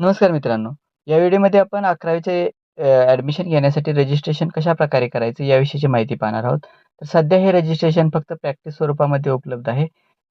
नमस्कार मित्रांनो. या व्हिडिओमध्ये आपण अकरावीचे ॲडमिशन घेण्यासाठी रजिस्ट्रेशन कशाप्रकारे करायचं याविषयीची माहिती पाहणार आहोत. तर सध्या हे रजिस्ट्रेशन फक्त प्रॅक्टिस स्वरूपामध्ये उपलब्ध आहे.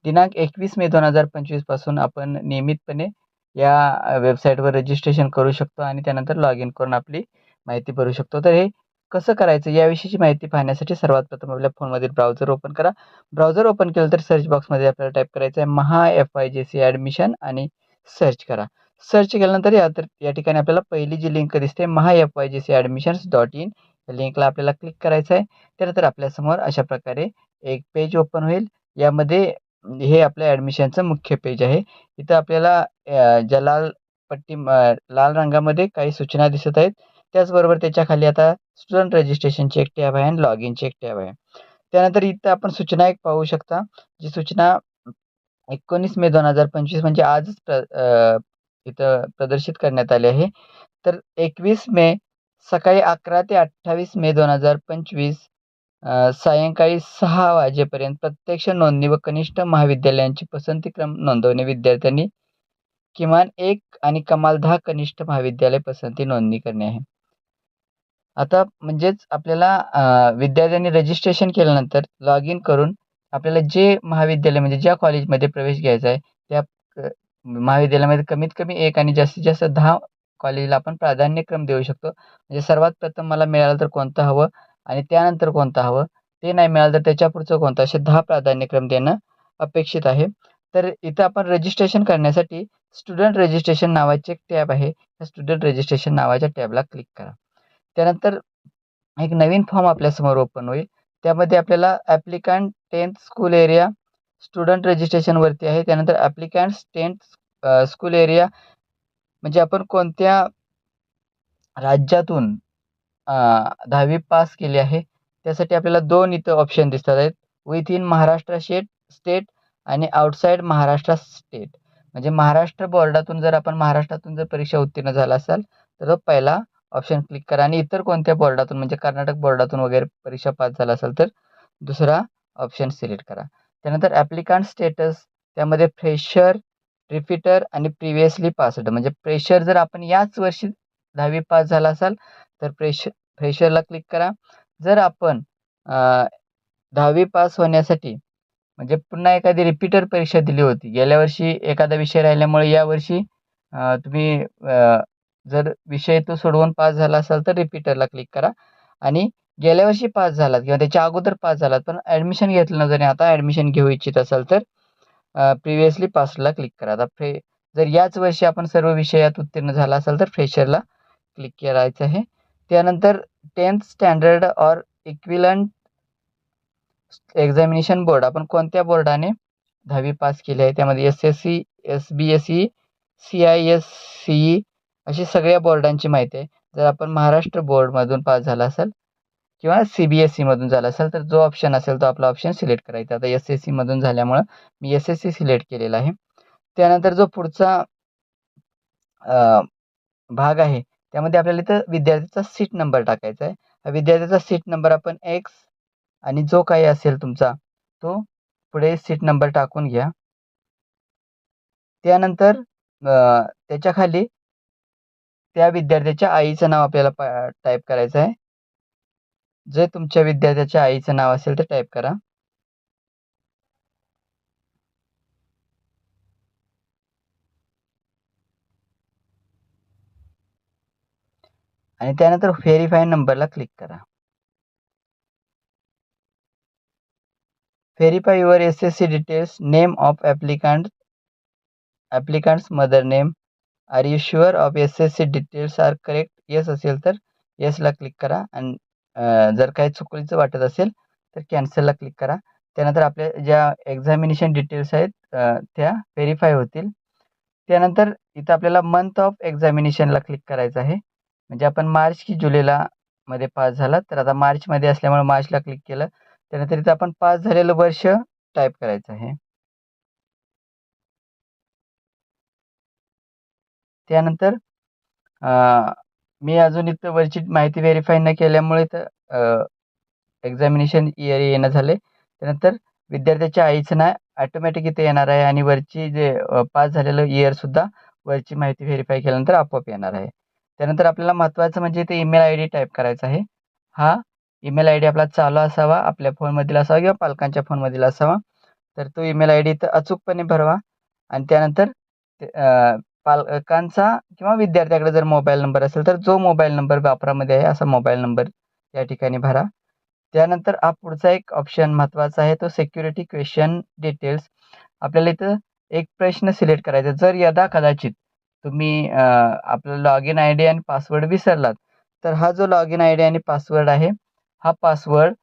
दिनांक एकवीस मे दोन हजार पंचवीसपासून आपण नियमितपणे या वेबसाईटवर रजिस्ट्रेशन करू शकतो आणि त्यानंतर लॉग इन करून आपली माहिती भरू शकतो. तर हे कसं करायचं याविषयीची माहिती पाहण्यासाठी सर्वात प्रथम आपल्या फोनमधील ब्राउझर ओपन करा. ब्राउझर ओपन केलं तर सर्च बॉक्समध्ये आपल्याला टाईप करायचं आहे Maha F I J C admission आणि सर्च करा. सर्च केल्यानंतर या तर या ठिकाणी आपल्याला पहिली जी लिंक दिसते Maha F Y J C admissions dot in या लिंकला आपल्याला क्लिक करायचं आहे त्यानंतर आपल्यासमोर अशा प्रकारे एक पेज ओपन होईल. यामध्ये हे आपल्या ॲडमिशनचं मुख्य पेज आहे. इथं आपल्याला ज्या लाल पट्टी लाल रंगामध्ये काही सूचना दिसत आहेत. त्याचबरोबर त्याच्याखाली आता स्टुडंट रजिस्ट्रेशनची एक टॅब आहे आणि लॉग इनची एक टॅब आहे. त्यानंतर इथं आपण सूचना एक पाहू शकता. जी सूचना एकोणीस मे दोन हजार पंचवीस म्हणजे आजच प्र इथं प्रदर्शित करण्यात आले आहे. तर एकवीस मे सकाळी अकरा ते अठ्ठावीस मे दोन हजार पंचवीस सायंकाळी सहा वाजेपर्यंत प्रत्यक्ष नोंदणी व कनिष्ठ महाविद्यालयांची पसंतीक्रम नोंदवणे विद्यार्थ्यांनी किमान एक आणि कमाल दहा कनिष्ठ महाविद्यालय पसंती नोंदणी करणे आहे. आता म्हणजेच आपल्याला विद्यार्थ्यांनी रजिस्ट्रेशन केल्यानंतर लॉग इन करून आपल्याला जे महाविद्यालय म्हणजे ज्या कॉलेजमध्ये प्रवेश घ्यायचा आहे त्या महाविद्यालयामध्ये कमीत कमी एक आणि जास्तीत जास्त दहा कॉलेजला आपण प्राधान्यक्रम देऊ शकतो. म्हणजे सर्वात प्रथम मला मिळालं तर कोणतं हवं? आणि त्यानंतर कोणतं हवं? ते नाही मिळालं तर त्याच्या पुढचं कोणतं? असे दहा प्राधान्यक्रम देणं अपेक्षित आहे. तर इथं आपण रजिस्ट्रेशन करण्यासाठी स्टुडंट रजिस्ट्रेशन नावाचे एक टॅब आहे. त्या स्टुडंट रजिस्ट्रेशन नावाच्या टॅबला क्लिक करा. त्यानंतर एक नवीन फॉर्म आपल्यासमोर ओपन होईल. त्यामध्ये आपल्याला applicant tenth school area student रजिस्ट्रेशनवरती आहे. त्यानंतर ॲप्लिकॅन्ट टेन्थ स्कूल एरिया म्हणजे आपण कोणत्या राज्यातून दहावी पास केली आहे त्यासाठी आपल्याला दोन इथं ऑप्शन दिसतात आहेत. With in Maharashtra Shet state आणि आउटसाईड महाराष्ट्र स्टेट म्हणजे महाराष्ट्र बोर्डातून जर आपण महाराष्ट्रातून जर परीक्षा उत्तीर्ण झाला असाल तर तो पहिला ऑप्शन क्लिक करा. आणि इतर कोणत्या बोर्डातून म्हणजे कर्नाटक बोर्डातून वगैरे परीक्षा पास झाला असेल तर दुसरा ऑप्शन सिलेक्ट करा. त्यानंतर ॲप्लिकांट स्टेटस त्यामध्ये फ्रेशर रिपीटर आणि प्रिव्हियसली पासड म्हणजे प्रेशर जर आपण याच वर्षी दहावी पास झाला असाल तर प्रेश फ्रेशरला क्लिक करा. जर आपण दहावी पास होण्यासाठी म्हणजे पुन्हा एखादी रिपीटर परीक्षा दिली होती गेल्या वर्षी एखादा विषय राहिल्यामुळे यावर्षी तुम्ही जर विषय तो सोडवून पास झाला असाल तर रिपीटरला क्लिक करा. आणि गेल्या वर्षी पास झालात किंवा त्याच्या अगोदर पास झालात पण ॲडमिशन घेतलं नव्हतं आणि आता ॲडमिशन घेऊ इच्छित असाल तर प्रिव्हियसली पासला क्लिक करा. आता फ्रे जर याच वर्षी आपण सर्व विषयात उत्तीर्ण झाला असाल तर फ्रेशरला क्लिक करायचं आहे. त्यानंतर tenth standard or equivalent examination board आपण कोणत्या बोर्डाने दहावी पास केली आहे? त्यामध्ये S S C S B S C C I S C E अशी सगळ्या बोर्डांची माहिती आहे. जर आपण महाराष्ट्र बोर्डमधून पास झाला असेल किंवा सी बी एस सीमधून झाला असेल तर जो ऑप्शन असेल तो आपला ऑप्शन सिलेक्ट करायचा. आता एस एस सीमधून झाल्यामुळं मी एस एस सी सिलेक्ट केलेला आहे. त्यानंतर जो पुढचा भाग आहे त्यामध्ये आपल्याला इथं विद्यार्थ्याचा सीट नंबर टाकायचा आहे. हा विद्यार्थ्याचा सीट नंबर आपण एक्स आणि जो काही असेल तुमचा तो पुढे सीट नंबर टाकून घ्या. त्यानंतर त्याच्याखाली त्या विद्यार्थ्याच्या आईचं नाव आपल्याला टाईप करायचं आहे. जे तुमच्या विद्यार्थ्याच्या आईचं नाव असेल ते टाईप करा. आणि त्यानंतर व्हेरीफाय नंबरला क्लिक करा. Verify your S S C details name of applicant applicant's mother name are you sure of S S C details are correct yes असेल तर येसला क्लिक करा. आणि जर काही चुकीचं वाटत असेल तर कॅन्सलला क्लिक करा. त्यानंतर आपल्या ज्या एक्झामिनेशन डिटेल्स आहेत त्या व्हेरीफाय होतील. त्यानंतर इथं आपल्याला मंथ ऑफ एक्झामिनेशनला क्लिक करायचं आहे. म्हणजे आपण मार्च की जुलैला मध्ये पास झाला. तर आता मार्चमध्ये असल्यामुळे मार्चला क्लिक केलं. त्यानंतर इथं आपण पास झालेलं वर्ष टाईप करायचं आहे. त्यानंतर मी अजून इथं वरची माहिती व्हेरीफाय न केल्यामुळे तर एक्झामिनेशन इयर येणं झाले त्यानंतर विद्यार्थ्याच्या आईचं नाव ॲटोमॅटिक इथे येणार आहे आणि वरची जे पास झालेलं इयरसुद्धा वरची माहिती व्हेरीफाय केल्यानंतर आपोआप येणार आहे. त्यानंतर आपल्याला महत्त्वाचं म्हणजे इथे ईमेल आय डी टाईप करायचा आहे. हा ईमेल आय डी आपला चालू असावा आपल्या फोनमधील असावा किंवा पालकांच्या फोनमधील असावा. तर तो ईमेल आय डी इथं अचूकपणे भरवा आणि त्यानंतर ते, पालकांचा किंवा विद्यार्थ्याकडे जर मोबाईल नंबर असेल तर जो मोबाईल नंबर वापरामध्ये आहे असा मोबाईल नंबर या ठिकाणी भरा. त्यानंतर हा पुढचा एक ऑप्शन महत्त्वाचा आहे तो सिक्युरिटी क्वेश्चन डिटेल्स आपल्याला इथं एक प्रश्न सिलेक्ट करायचा जर यदा कदाचित तुम्ही आपलं आपला लॉग इन आय डी आणि पासवर्ड विसरलात तर हा जो लॉग इन आय डी आणि पासवर्ड आहे हा पासवर्ड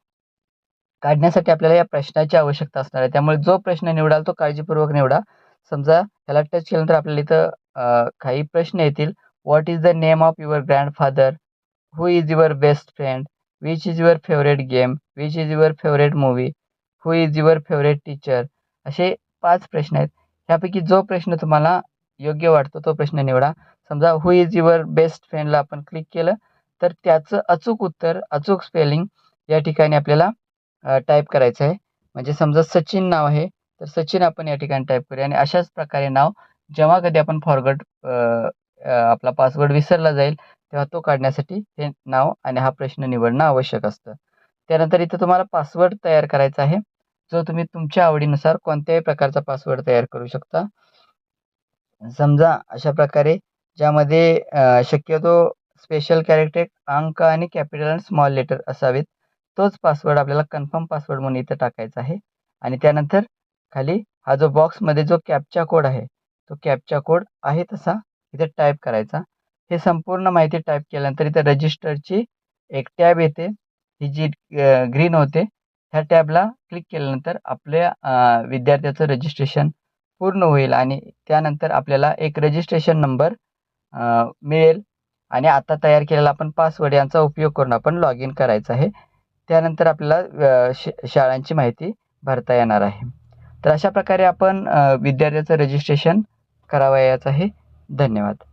काढण्यासाठी आपल्याला या प्रश्नाची आवश्यकता असणार आहे. त्यामुळे जो प्रश्न निवडाल तो काळजीपूर्वक निवडा. समजा ह्याला टच केल्यानंतर आपल्याला इथं काही प्रश्न येतील. What is the name of your grandfather who is your best friend which is your favourite game which is your favourite movie who is your favourite teacher असे पाच प्रश्न आहेत. ह्यापैकी जो प्रश्न तुम्हाला योग्य वाटतो तो प्रश्न निवडा. समजा हू इज युअर बेस्ट फ्रेंडला आपण क्लिक केलं तर त्याचं अचूक उत्तर अचूक स्पेलिंग या ठिकाणी आपल्याला टाईप करायचं आहे. म्हणजे समजा सचिन नाव आहे तर सचिन आपण या ठिकाणी टाईप करूया. आणि अशाच प्रकारे नाव जेव्हा कधी आपण फॉरगट आपला पासवर्ड विसरला जाईल तेव्हा तो काढण्यासाठी हे नाव आणि हा प्रश्न निवडणं आवश्यक असतं. त्यानंतर इथं तुम्हाला पासवर्ड तयार करायचा आहे. जो तुम्ही तुमच्या आवडीनुसार कोणत्याही प्रकारचा पासवर्ड तयार करू शकता. समजा अशा प्रकारे ज्यामध्ये शक्यतो स्पेशल कॅरेक्टर अंक आणि कॅपिटल आणि स्मॉल लेटर असावेत. तोच पासवर्ड आपल्याला कन्फर्म पासवर्ड म्हणून इथं टाकायचा आहे. आणि त्यानंतर खाली हा जो बॉक्समध्ये जो कॅपचा कोड आहे तो कॅपचा कोड आहे तसा. इथे टाईप करायचा. हे संपूर्ण माहिती टाईप केल्यानंतर इथे रजिस्टरची एक टॅब येते. ही जी ग्रीन होते ह्या टॅबला क्लिक केल्यानंतर आपल्या विद्यार्थ्याचं रजिस्ट्रेशन पूर्ण होईल आणि त्यानंतर आपल्याला एक रजिस्ट्रेशन नंबर मिळेल. आणि आता तयार केलेला आपण पासवर्ड यांचा उपयोग करून आपण लॉग इन करायचं आहे. त्यानंतर आपल्याला श शाळांची माहिती भरता येणार आहे. तर अशा प्रकारे आपण विद्यार्थ्याचं रजिस्ट्रेशन करावयाचं आहे. धन्यवाद.